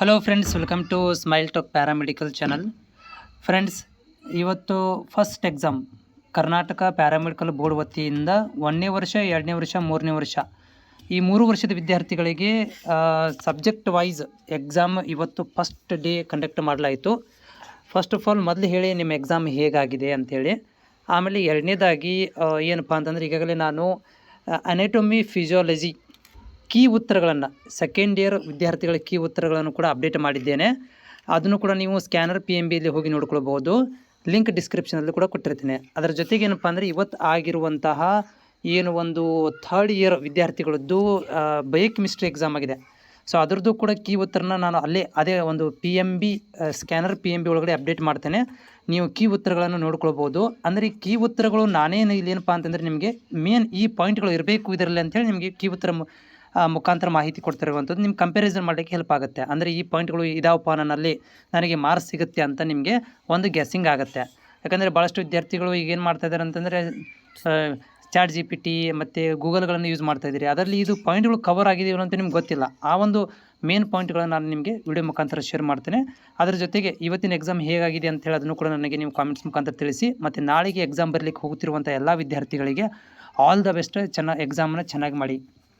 Hello friends welcome to Smile Talk paramedical channel friends ಇವತ್ತು first exam Karnataka paramedical board ವತಿಯಿಂದ ಒಂದನೇ ವರ್ಷ, ಎರಡನೇ ವರ್ಷ, ಮೂರನೇ ವರ್ಷ. ಈ ಮೂರು ವರ್ಷದ ವಿದ್ಯಾರ್ಥಿಗಳಿಗೆ ಸಬ್ಜೆಕ್ಟ್ ವೈಸ್ ಎಕ್ಸಾಮ್ ಇವತ್ತು ಫಸ್ಟ್ ಡೇ ಕಂಡಕ್ಟ್ ಮಾಡಲಾಯಿತು. ಫಸ್ಟ್ ಆಫ್ ಆಲ್ ಮೊದಲು ಹೇಳಿ ನಿಮ್ಮ ಎಕ್ಸಾಮ್ ಹೇಗಾಗಿದೆ ಅಂಥೇಳಿ ಆಮೇಲೆ ಎರಡನೇದಾಗಿ ಏನಪ್ಪ ಅಂತಂದರೆ ಈಗಾಗಲೇ ನಾನು ಅನೆಟೊಮಿ ಫಿಸಿಯಾಲಜಿ ಕೀ ಉತ್ತರಗಳನ್ನು ಸೆಕೆಂಡ್ ಇಯರ್ ವಿದ್ಯಾರ್ಥಿಗಳ ಕೀ ಉತ್ತರಗಳನ್ನು ಕೂಡ ಅಪ್ಡೇಟ್ ಮಾಡಿದ್ದೇನೆ. ಅದನ್ನು ಕೂಡ ನೀವು ಸ್ಕ್ಯಾನರ್ ಪಿ ಎಂ ಬಿಯಲ್ಲಿ ಹೋಗಿ ನೋಡ್ಕೊಳ್ಬೋದು ಲಿಂಕ್ ಡಿಸ್ಕ್ರಿಪ್ಷನಲ್ಲಿ ಕೂಡ ಕೊಟ್ಟಿರ್ತೀನಿ. ಅದರ ಜೊತೆಗೆ ಏನಪ್ಪ ಅಂದರೆ ಇವತ್ತು ಆಗಿರುವಂತಹ ಏನು ಒಂದು ಥರ್ಡ್ ಇಯರ್ ವಿದ್ಯಾರ್ಥಿಗಳದ್ದು ಬಯೋಕೆಮಿಸ್ಟ್ರಿ ಎಕ್ಸಾಮ್ ಆಗಿದೆ. ಸೊ ಅದರದ್ದು ಕೂಡ ಕೀ ಉತ್ತರನ ನಾನು ಅಲ್ಲೇ, ಅದೇ ಒಂದು P M B scanner P M B ಒಳಗಡೆ ಅಪ್ಡೇಟ್ ಮಾಡ್ತೇನೆ. ನೀವು ಕೀ ಉತ್ತರಗಳನ್ನು ನೋಡ್ಕೊಳ್ಬೋದು ಅಂದರೆ ಈ ಕೀ ಉತ್ತರಗಳು ನಾನೇನು ಇಲ್ಲಿ ಏನಪ್ಪ ಅಂತಂದರೆ ನಿಮಗೆ ಮೇನ್ ಈ ಪಾಯಿಂಟ್ಗಳು ಇರಬೇಕು ಇದರಲ್ಲಿ ಅಂತೇಳಿ ನಿಮಗೆ ಕೀ ಉತ್ತರ ಮುಖಾಂತರ ಮಾಹಿತಿ ಕೊಡ್ತಿರುವಂಥದ್ದು ನಿಮ್ಗೆ ಕಂಪ್ಯಾರಿಸನ್ ಮಾಡೋಕ್ಕೆ ಹೆಲ್ಪ್ ಆಗುತ್ತೆ. ಅಂದರೆ ಈ ಪಾಯಿಂಟ್ಗಳು ಇದಾವಪ್ಪ ನನ್ನಲ್ಲಿ ನನಗೆ ಮಾರ್ಕ್ಸ್ ಸಿಗುತ್ತೆ ಅಂತ ನಿಮಗೆ ಒಂದು ಗೆಸ್ಸಿಂಗ್ ಆಗುತ್ತೆ. ಯಾಕಂದರೆ ಭಾಳಷ್ಟು ವಿದ್ಯಾರ್ಥಿಗಳು ಈಗ ಏನು ಮಾಡ್ತಾ ಇದ್ದಾರೆ ಅಂತಂದರೆ ಚಾಟ್ ಜಿ ಪಿ ಟಿ ಮತ್ತು ಗೂಗಲ್ಗಳನ್ನು ಯೂಸ್ ಮಾಡ್ತಾ ಇದ್ದೀರಿ. ಅದರಲ್ಲಿ ಇದು ಪಾಯಿಂಟ್ಗಳು ಕವರ್ ಆಗಿದೆಯೋ ಅಂತ ನಿಮ್ಗೆ ಗೊತ್ತಿಲ್ಲ. ಆ ಒಂದು ಮೇನ್ ಪಾಯಿಂಟ್ಗಳನ್ನು ನಾನು ನಿಮಗೆ ವಿಡಿಯೋ ಮುಖಾಂತರ ಶೇರ್ ಮಾಡ್ತೇನೆ. ಅದರ ಜೊತೆಗೆ ಇವತ್ತಿನ ಎಕ್ಸಾಮ್ ಹೇಗಾಗಿದೆ ಅಂತ ಹೇಳಿ ಅದನ್ನು ಕೂಡ ನನಗೆ ನೀವು ಕಾಮೆಂಟ್ಸ್ ಮುಖಾಂತರ ತಿಳಿಸಿ. ಮತ್ತು ನಾಳೆಗೆ ಎಕ್ಸಾಮ್ ಬರಲಿಕ್ಕೆ ಹೋಗ್ತಿರುವಂಥ ಎಲ್ಲ ವಿದ್ಯಾರ್ಥಿಗಳಿಗೆ ಆಲ್ ದ ಬೆಸ್ಟ್ ಚೆನ್ನಾಗಿ ಎಕ್ಸಾಮನ್ನು ಚೆನ್ನಾಗಿ ಮಾಡಿ.